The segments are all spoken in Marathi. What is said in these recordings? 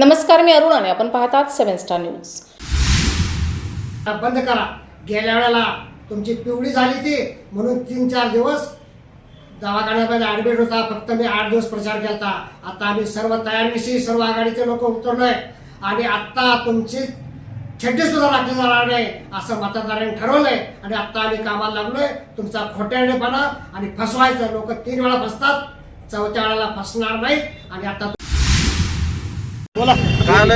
नमस्कार मी अरुण आणि आपण पाहतात सेव्हन स्टार न्यूज. बंद करा. गेल्या वेळेला तुमची पिवळी झाली ती म्हणून तीन चार दिवस दवाखान्यामध्ये ॲडमिट होता. फक्त मी आठ दिवस प्रचार केला आता आम्ही सर्व तयारीशी सर्व आघाडीचे लोक उतरलोय. आणि आत्ता तुमची छड्डी सुद्धा राखली जाणार नाही असं मतदारांनी ठरवलंय. आणि आता आम्ही कामाला लागलोय. तुमचा खोट्यानेपणा आणि फसवायचं लोक तीन वेळा फसतात. चौथ्या वेळेला फसणार नाहीत. आणि आता काल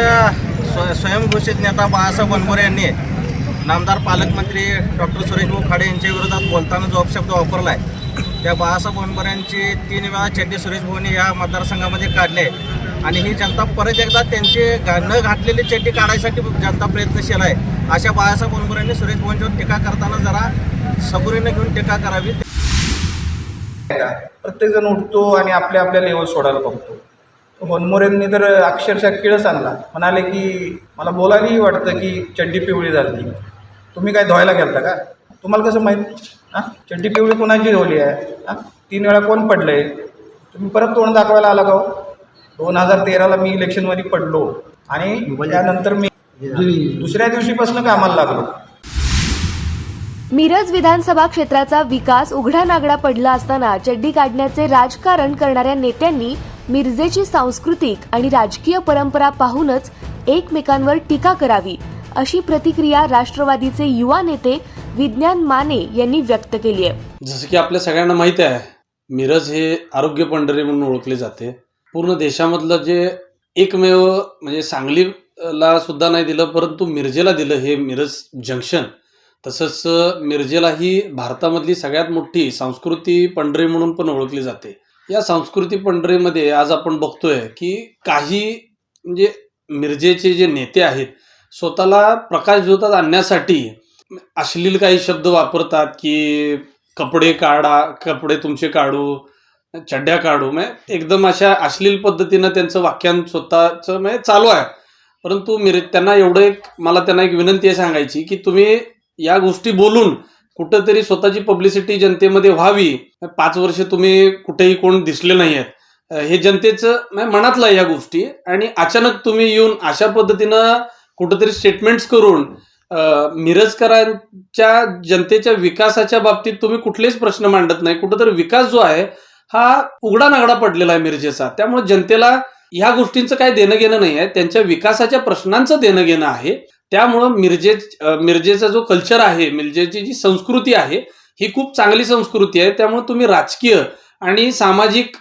स्व स्वयंघोषित नेता बाळासाहेब बनमोरे यांनी नामदार पालकमंत्री डॉक्टर सुरेश भाऊ खाडे यांच्या विरोधात बोलताना जो अपशब्द वापरला आहे त्या बाळासाहेब बनमोरे यांची तीन वेळा चड्डी सुरेश भाऊनी या मतदारसंघामध्ये काढले. आणि ही जनता परत एकदा त्यांची घा- न घातलेली चड्डी काढायसाठी जनता प्रयत्नशील आहे. अशा बाळासाहेब बनमोरे यांनी सुरेश भाऊंच्यावर टीका करताना जरा सबुरीने घेऊन टीका करावी. प्रत्येक जण उठतो आणि आपल्या आपल्या लेवल सोडायला बघतो. होनमोरेंनी तर अक्षरशः किळस आणला. म्हणाले की मला बोलायलाही वाटतं की चड्डी पिवळी झाली तुम्ही काय धुवायला गेलता का? तुम्हाला कसं माहीत? हां? चड्डी पिवळी कोणाची धुवली आहे? हां? तीन वेळा कोण पडलं आहे तुम्ही परत तोंड दाखवायला आला का हो? दोन हजार तेराला मी इलेक्शनमध्ये पडलो आणि त्यानंतर मी दुसऱ्या दिवशीपासून कामाला लागलो. मिरज विधानसभा क्षेत्राचा विकास उघडा नागडा पडला असताना चड्डी काढण्याचे राजकारण करणाऱ्या नेत्यांनी मिरजेची सांस्कृतिक आणि राजकीय परंपरा पाहूनच एकमेकांवर टीका करावी अशी प्रतिक्रिया राष्ट्रवादीचे युवा नेते विज्ञान माने यांनी व्यक्त केली आहे. जसं की आपल्या सगळ्यांना माहीत आहे मिरज हे आरोग्य पंढरी म्हणून ओळखले जाते. पूर्ण देशामधलं जे एकमेव म्हणजे सांगलीला सुद्धा नाही दिलं परंतु मिरजेला दिलं हे मिरज जंक्शन. तसंच मिरजेला ही भारतामधली सगळ्यात मोठी संस्कृती पंढरी म्हणून पण ओळखली जाते. या संस्कृती पंढरीमध्ये आज आपण बघतोय की काही म्हणजे मिरजेचे जे नेते आहेत स्वतःला प्रकाशझोतात आणण्यासाठी. अश्लील काही शब्द वापरतात की कपडे काढा कपडे तुमचे काढू चड्ड्या काढू. म्हणजे एकदम अशा अश्लील पद्धतीनं त्यांचं वाक्यान स्वतःचं म्हणजे चालू आहे. परंतु मिर त्यांना एवढं एक मला त्यांना एक विनंती आहे सांगायची की तुम्ही या गोष्टी बोलून कुठंतरी स्वतःची पब्लिसिटी जनतेमध्ये व्हावी. पाच वर्ष तुम्ही कुठेही कोण दिसले नाही आहेत हे जनतेचं म्हणजे मनातलं आहे या गोष्टी. आणि अचानक तुम्ही येऊन अशा पद्धतीनं कुठंतरी स्टेटमेंट्स करून मिरजकरांच्या जनतेच्या विकासाच्या बाबतीत तुम्ही कुठलेच प्रश्न मांडत नाही. कुठंतरी विकास जो आहे हा उघडा नागडा पडलेला आहे मिरजेचा. त्यामुळे जनतेला ह्या गोष्टींचं काय देणं घेणं नाही आहे. त्यांच्या विकासाच्या प्रश्नांचं देणं घेणं आहे. त्यामुळं मिरजे मिरजेचा जो कल्चर आहे मिरजेची जी संस्कृती आहे ही खूप चांगली संस्कृती आहे. त्यामुळे तुम्ही राजकीय आणि सामाजिक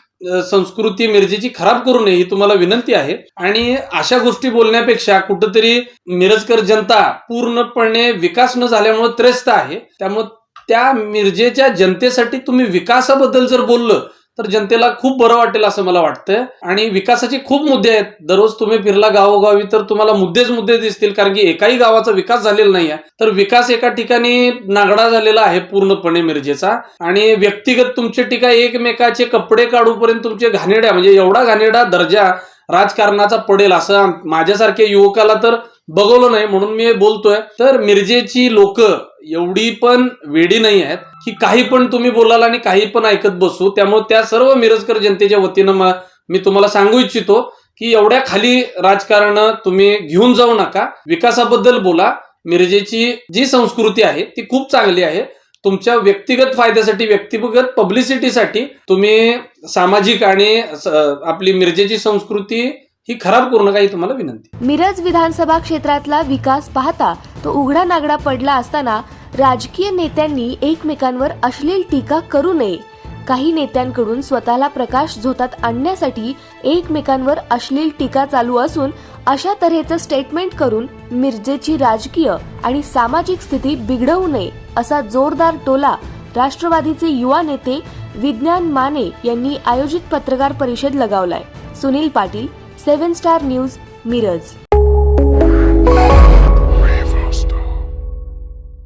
संस्कृती मिरजेची खराब करू नये ही तुम्हाला विनंती आहे. आणि अशा गोष्टी बोलण्यापेक्षा कुठंतरी मिरजकर जनता पूर्णपणे विकास न झाल्यामुळे त्रस्त आहे. त्यामुळे त्या मिरजेच्या जनतेसाठी तुम्ही विकासाबद्दल जर बोललं तर जनतेला खूप बरं वाटेल असं मला वाटतं आणि विकासाचे खूप मुद्दे आहेत. दररोज तुम्ही फिरला गावोगावी तर तुम्हाला मुद्देच मुद्दे दिसतील कारण की एकाही गावाचा विकास झालेला नाही आहे तर विकास एका ठिकाणी नागडा झालेला आहे पूर्णपणे मिरजेचा. आणि व्यक्तिगत तुमचे टीका एकमेकाचे कपडे काढूपर्यंत तुमचे घाणेड्या म्हणजे एवढा घाणेरडा दर्जा राजकारणाचा पडेल असं माझ्यासारख्या युवकाला तर बघवलं नाही म्हणून मी बोलतोय. तर मिरजेची लोक एवढी पण वेडी नाही आहेत की काही पण तुम्ही बोलाल आणि काही पण ऐकत बसू. त्यामुळे त्या सर्व मिरजकर जनतेच्या वतीनं मी तुम्हाला सांगू इच्छितो की एवढ्या खाली राजकारण तुम्ही घेऊन जाऊ नका. विकासाबद्दल बोला. मिरजेची जी संस्कृती आहे ती खूप चांगली आहे. तुमच्या व्यक्तिगत फायद्यासाठी व्यक्तिगत पब्लिसिटीसाठी तुम्ही सामाजिक आणि आपली मिरजेची संस्कृती ही खराब करू नका ही तुम्हाला विनंती. मिरज विधानसभा क्षेत्रातला विकास पाहता तो उघडा नागडा पडला असताना राजकीय नेत्यांनी एकमेकांवर अश्लील टीका करू नये. काही नेत्यांकडून स्वतःला प्रकाश झोतात आणण्यासाठी एकमेकांवर अश्लील टीका चालू असून अशा तऱ्हेचं स्टेटमेंट करून मिरजेची राजकीय आणि सामाजिक स्थिती बिघडवू नये असा जोरदार टोला राष्ट्रवादीचे युवा नेते विज्ञान माने यांनी आयोजित पत्रकार परिषद लगावलाय. Sunil Patil seven star news Miraj.